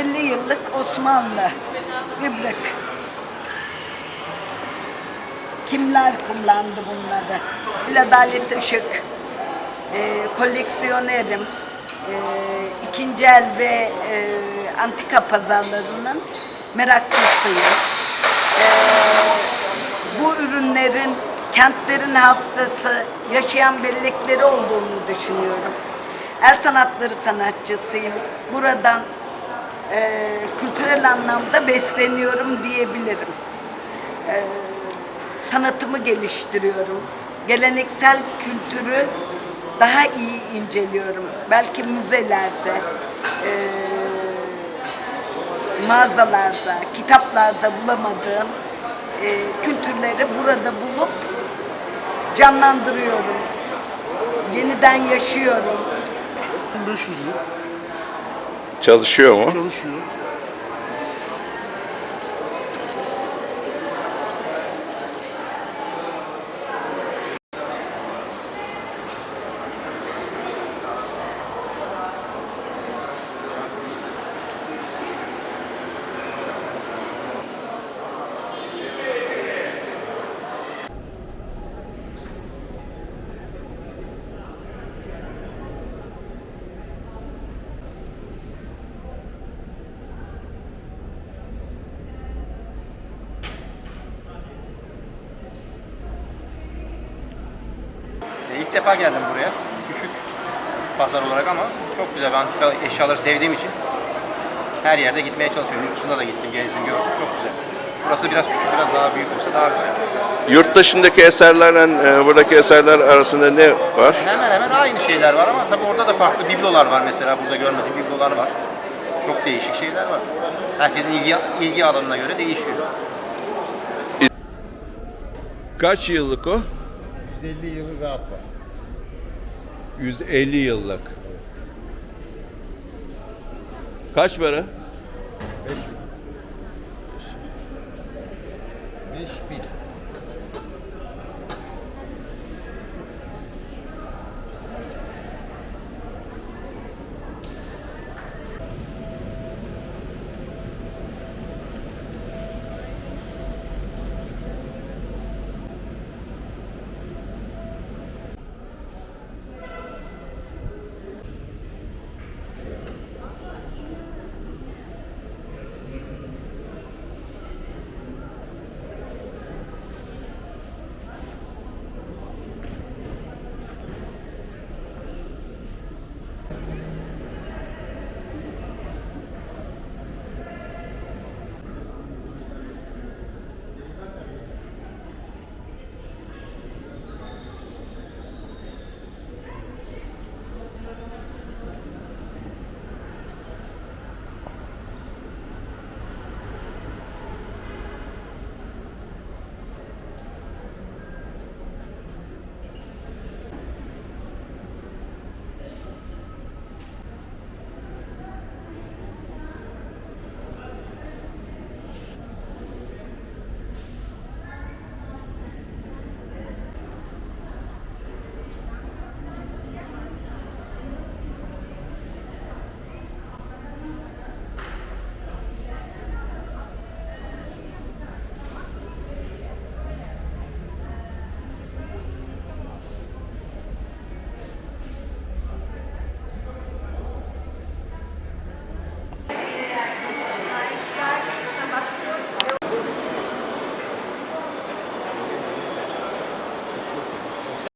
150 yıllık Osmanlı. Gübrük. Kimler kullandı bunları? Adalet Işık. E, koleksiyonerim. E, ikinci el ve e, antika pazarlarının meraklısıyım. E, bu ürünlerin kentlerin hafızası, yaşayan bellekleri olduğunu düşünüyorum. El sanatları sanatçısıyım. Buradan e, kültürel anlamda besleniyorum diyebilirim. E, sanatımı geliştiriyorum. Geleneksel kültürü daha iyi inceliyorum. Belki müzelerde, e, mağazalarda, kitaplarda bulamadığım e, kültürleri burada bulup canlandırıyorum. Yeniden yaşıyorum. 500 yıl Çalışıyor mu? çalışıyor. İlk defa geldim buraya. Küçük pazar olarak ama çok güzel. Ben antika eşyaları sevdiğim için her yerde gitmeye çalışıyorum. Yurt dışında da gittim, gezdim, gördüm. Çok güzel. Burası biraz küçük, biraz daha büyük olsa daha güzel. Yurt dışındaki eserlerle e, buradaki eserler arasında ne var? Hemen hemen aynı şeyler var ama tabii orada da farklı biblolar var mesela. Burada görmediğim biblolar var. Çok değişik şeyler var. Herkesin ilgi, ilgi alanına göre değişiyor. Kaç yıllık o? 150 yılı rahat var. 150 yıllık. Kaç para? 5 bin. 5 bin.